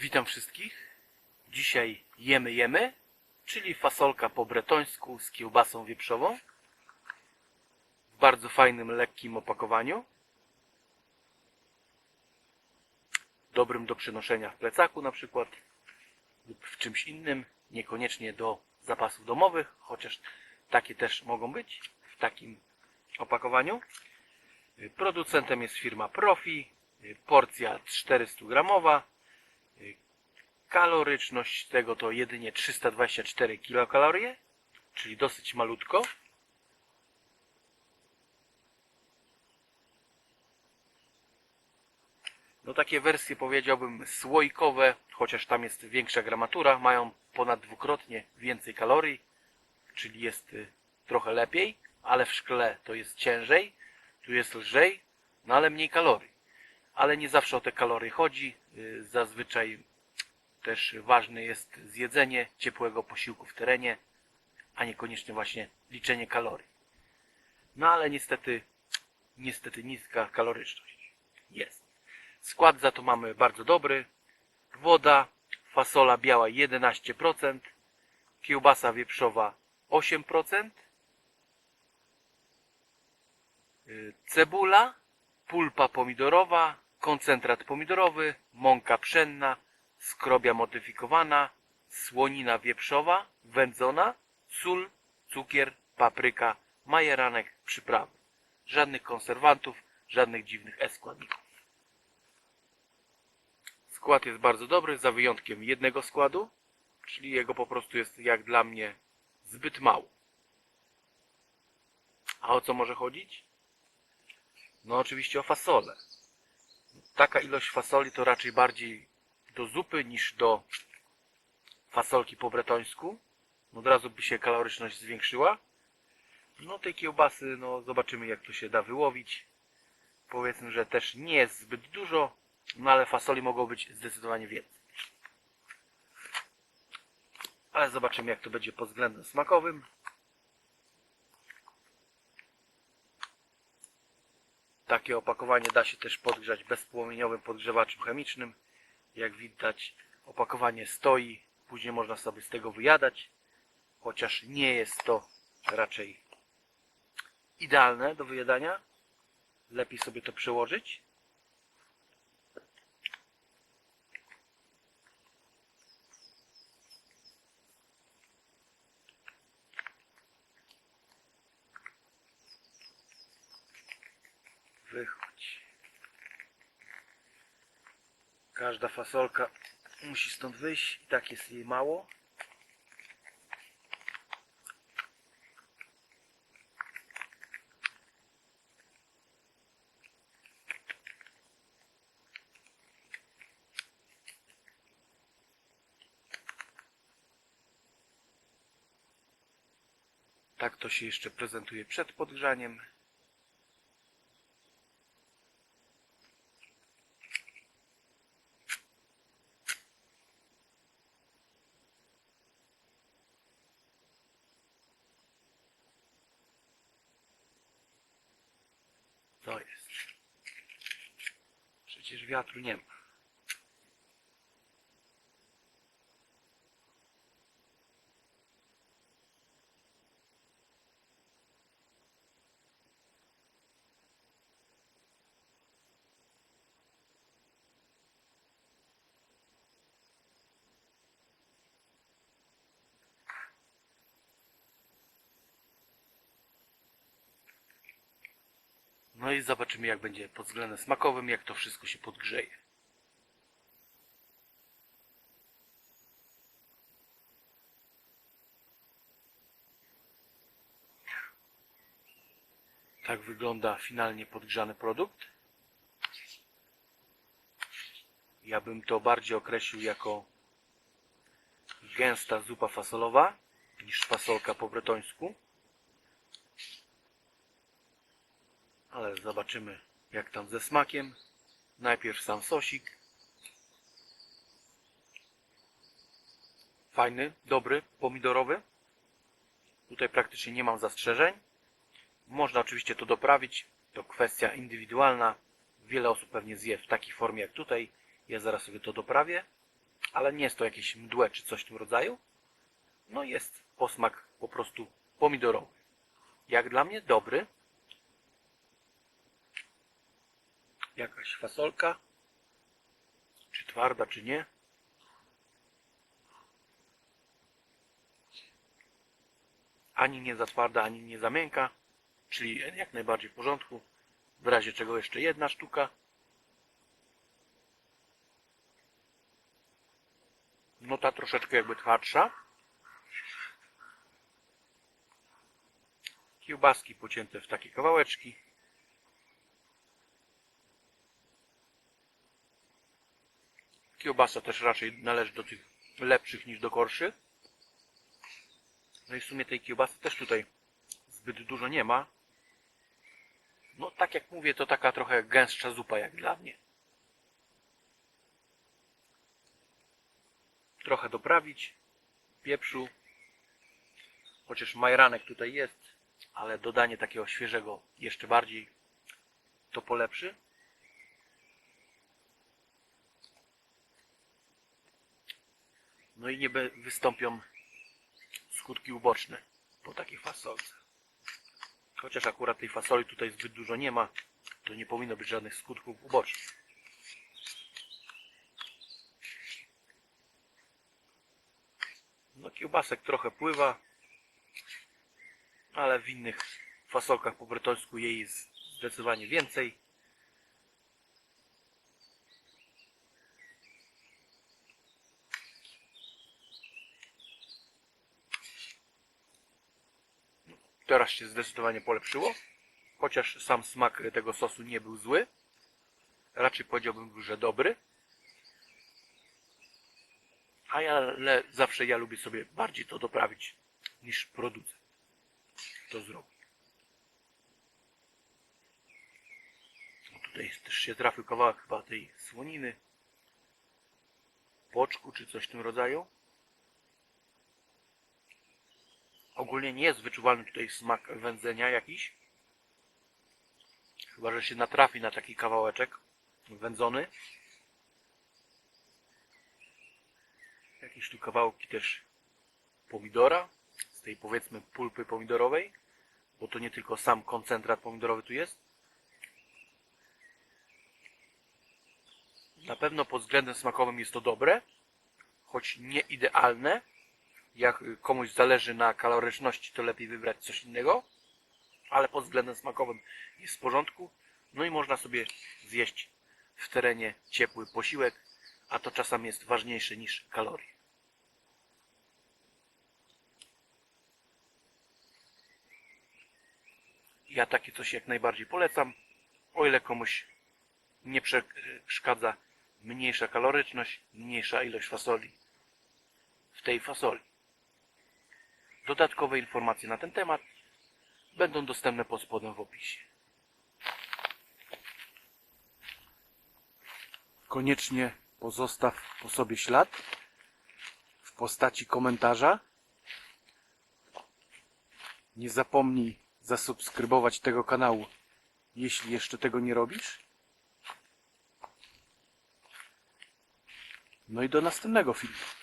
Witam wszystkich. Dzisiaj jemy jemy, czyli fasolka po bretońsku z kiełbasą wieprzową. W bardzo fajnym, lekkim opakowaniu. Dobrym do przenoszenia w plecaku na przykład lub w czymś innym, niekoniecznie do zapasów domowych, chociaż takie też mogą być w takim opakowaniu. Producentem jest firma Profi. Porcja 400 gramowa. Kaloryczność tego to jedynie 324 kilokalorie, czyli dosyć malutko. No takie wersje powiedziałbym słoikowe, chociaż tam jest większa gramatura, mają ponad dwukrotnie więcej kalorii, czyli jest y, trochę lepiej, ale w szkle to jest ciężej, tu jest lżej, no ale mniej kalorii. Ale nie zawsze o te kalorie chodzi, y, zazwyczaj też ważne jest zjedzenie ciepłego posiłku w terenie, a niekoniecznie właśnie liczenie kalorii. No ale niestety, niestety niska kaloryczność jest. Skład za to mamy bardzo dobry. Woda, fasola biała 11%, kiełbasa wieprzowa 8%, y, cebula, pulpa pomidorowa, koncentrat pomidorowy, mąka pszenna, skrobia modyfikowana, słonina wieprzowa, wędzona, sól, cukier, papryka, majeranek, przyprawy. Żadnych konserwantów, żadnych dziwnych e-składników. Skład jest bardzo dobry, za wyjątkiem jednego składu, czyli jego po prostu jest jak dla mnie zbyt mało. A o co może chodzić? No oczywiście o fasolę. Taka ilość fasoli to raczej bardziej do zupy niż do fasolki po bretońsku. Od razu by się kaloryczność zwiększyła. No tej kiełbasy, no zobaczymy jak to się da wyłowić. Powiedzmy, że też nie jest zbyt dużo, no ale fasoli mogło być zdecydowanie więcej. Ale zobaczymy jak to będzie pod względem smakowym. Takie opakowanie da się też podgrzać bezpłomieniowym podgrzewaczem chemicznym. Jak widać opakowanie stoi, później można sobie z tego wyjadać, chociaż nie jest to raczej idealne do wyjadania. Lepiej sobie to przełożyć. Wychodź. Każda fasolka musi stąd wyjść i tak jest jej mało. Tak to się jeszcze prezentuje przed podgrzaniem. To jest. Przecież wiatru nie ma. No i zobaczymy jak będzie pod względem smakowym, jak to wszystko się podgrzeje. Tak wygląda finalnie podgrzany produkt. Ja bym to bardziej określił jako gęsta zupa fasolowa niż fasolka po bretońsku. Ale zobaczymy jak tam ze smakiem. Najpierw sam sosik. Fajny, dobry, pomidorowy. Tutaj praktycznie nie mam zastrzeżeń. Można oczywiście to doprawić. To kwestia indywidualna. Wiele osób pewnie zje w takiej formie jak tutaj. Ja zaraz sobie to doprawię. ale nie jest to jakieś mdłe czy coś w tym rodzaju. No jest posmak po prostu pomidorowy. Jak dla mnie dobry. Jakaś fasolka. Czy twarda, czy nie. Ani nie za twarda, ani nie za miękka. Czyli jak najbardziej w porządku. W razie czego jeszcze jedna sztuka. No ta troszeczkę jakby twardsza. Kiełbaski pocięte w takie kawałeczki. Kiełbasa też raczej należy do tych lepszych niż do gorszych. No i w sumie tej kiełbasy też tutaj zbyt dużo nie ma. No tak jak mówię, to taka trochę gęstsza zupa jak dla mnie. Trochę doprawić pieprzu. Chociaż majranek tutaj jest, ale dodanie takiego świeżego jeszcze bardziej to polepszy. No i nie wystąpią skutki uboczne po takiej fasolce. Chociaż akurat tej fasoli tutaj zbyt dużo nie ma, to nie powinno być żadnych skutków ubocznych. No kiełbasek trochę pływa, ale w innych fasolkach po brytolsku jej jest zdecydowanie więcej. Teraz się zdecydowanie polepszyło. Chociaż sam smak tego sosu nie był zły. Raczej powiedziałbym, że dobry. A ja ale zawsze ja lubię sobie bardziej to doprawić niż producent to zrobi. Tutaj też się trafił kawałek chyba tej słoniny. Poczku czy coś w tym rodzaju. Ogólnie nie jest wyczuwalny tutaj smak wędzenia jakiś. Chyba, że się natrafi na taki kawałeczek wędzony. Jakieś tu kawałki też pomidora. Z tej powiedzmy pulpy pomidorowej. Bo to nie tylko sam koncentrat pomidorowy tu jest. Na pewno pod względem smakowym jest to dobre. Choć nie idealne jak komuś zależy na kaloryczności, to lepiej wybrać coś innego, ale pod względem smakowym jest w porządku. No i można sobie zjeść w terenie ciepły posiłek, a to czasami jest ważniejsze niż kalorie. Ja takie coś jak najbardziej polecam, o ile komuś nie przeszkadza mniejsza kaloryczność, mniejsza ilość fasoli w tej fasoli. Dodatkowe informacje na ten temat będą dostępne pod spodem w opisie. Koniecznie pozostaw po sobie ślad w postaci komentarza. Nie zapomnij zasubskrybować tego kanału, jeśli jeszcze tego nie robisz. No i do następnego filmu.